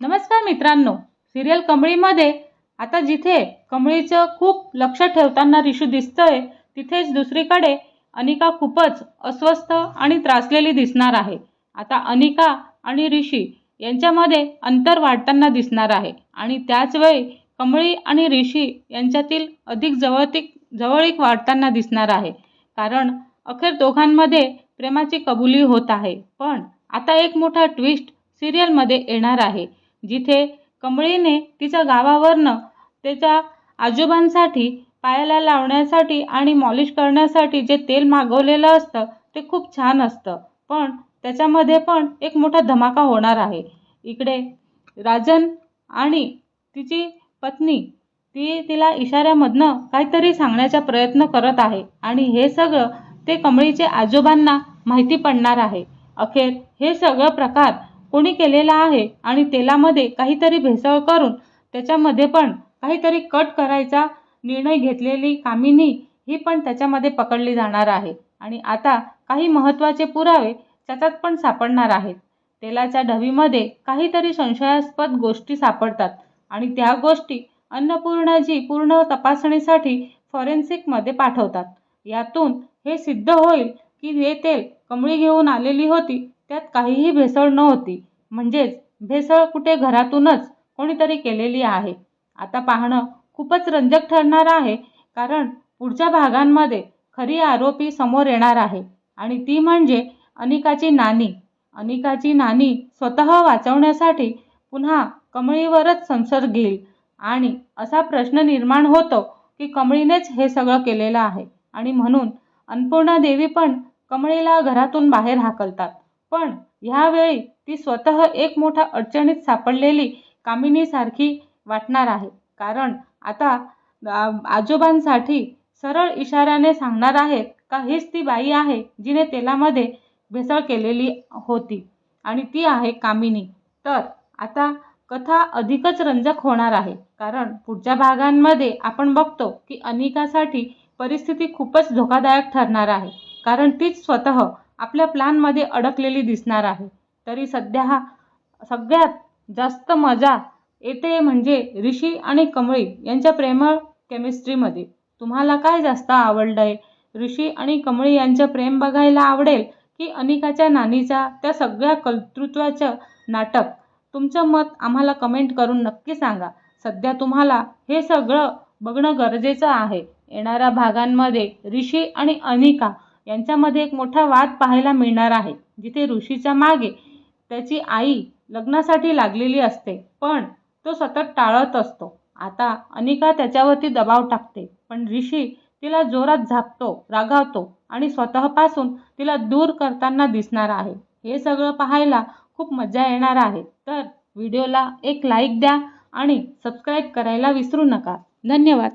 नमस्कार मित्रांनो सिरियल कमळीमध्ये आता जिथे कमळीचं खूप लक्ष ठेवताना रिशू दिसतंय तिथेच दुसरीकडे अनिका खूपच अस्वस्थ आणि त्रासलेली दिसणार आहे. आता अनिका आणि ऋषी यांच्यामध्ये अंतर वाढताना दिसणार आहे आणि त्याचवेळी कमळी आणि ऋषी यांच्यातील अधिक जवळतीक जवळीक वाढताना दिसणार आहे. कारण अखेर दोघांमध्ये प्रेमाची कबुली होत आहे. पण आता एक मोठा ट्विस्ट सिरियलमध्ये येणार आहे. जिथे कमळीने तिच्या गावावरनं त्याच्या आजोबांसाठी पायाला लावण्यासाठी आणि मॉलिश करण्यासाठी जे तेल मागवलेलं असतं ते खूप छान असतं. पण त्याच्यामध्ये पण एक मोठा धमाका होणार आहे. इकडे राजन आणि तिची पत्नी ती तिला इशाऱ्यामधनं काहीतरी सांगण्याचा प्रयत्न करत आहे आणि हे सगळं ते कमळीचे आजोबांना माहिती पडणार आहे. अखेर हे सगळं प्रकार कोणी केलेला आहे आणि तेलामध्ये काहीतरी भेसळ करून त्याच्यामध्ये पण काहीतरी कट करायचा निर्णय घेतलेली कामिनी ही पण त्याच्यामध्ये पकडली जाणार आहे. आणि आता काही महत्त्वाचे पुरावे त्याच्यात पण सापडणार आहेत. तेलाच्या ढवीमध्ये काहीतरी संशयास्पद गोष्टी सापडतात आणि त्या गोष्टी अन्नपूर्णाजी पूर्ण तपासणीसाठी फॉरेन्सिकमध्ये पाठवतात. यातून हे सिद्ध होईल की हे तेल कमळी घेऊन आलेली होती त्यात काहीही भेसळ नव्हती. म्हणजेच भेसळ कुठे घरातूनच कोणीतरी केलेली आहे. आता पाहणं खूपच रंजक ठरणार आहे कारण पुढच्या भागांमध्ये खरी आरोपी समोर येणार आहे. आणि ती म्हणजे अनिकाची नानी. अनिकाची नानी स्वतः वाचवण्यासाठी पुन्हा कमळीवरच संसर्ग घेईल. आणि असा प्रश्न निर्माण होतो की कमळीनेच हे सगळं केलेलं आहे. आणि म्हणून अन्नपूर्णा देवी पण कमळीला घरातून बाहेर हाकलतात. पण ह्यावेळी ती स्वतः एक मोठा अडचणीत सापडलेली कामिनीसारखी वाटणार आहे. कारण आता आजोबांसाठी सरळ इशाऱ्याने सांगणार आहेत का हीच ती बाई आहे जिने तेलामध्ये भेसळ केलेली होती आणि ती आहे कामिनी. तर आता कथा अधिकच रंजक होणार आहे. कारण पुढच्या भागांमध्ये आपण बघतो की अनिकासाठी परिस्थिती खूपच धोकादायक ठरणार आहे. कारण तीच स्वतः आपल्या प्लॅनमध्ये अडकलेली दिसणार आहे. तरी सध्या हा सगळ्यात जास्त मजा येते म्हणजे ऋषी आणि कमळी यांच्या प्रेमळ केमिस्ट्रीमध्ये तुम्हाला काय जास्त आवडलं आहे ऋषी आणि कमळी यांचं प्रेम बघायला आवडेल की अनिकाच्या नानीच्या त्या सगळ्या कर्तृत्वाचं नाटक? तुमचं मत आम्हाला कमेंट करून नक्की सांगा. सध्या तुम्हाला हे सगळं बघणं गरजेचं आहे. येणाऱ्या भागांमध्ये ऋषी आणि अनिका यांच्यामध्ये एक मोठा वाद पाहायला मिळणार आहे. जिथे ऋषीच्या मागे त्याची आई लग्नासाठी लागलेली असते पण तो सतत टाळत असतो. आता अनिका त्याच्यावरती दबाव टाकते पण ऋषी तिला जोरात झापतो रागावतो आणि स्वतःपासून तिला दूर करताना दिसणार आहे. हे सगळं पाहायला खूप मजा येणार आहे. तर व्हिडिओला एक लाईक द्या आणि सबस्क्राईब करायला विसरू नका. धन्यवाद.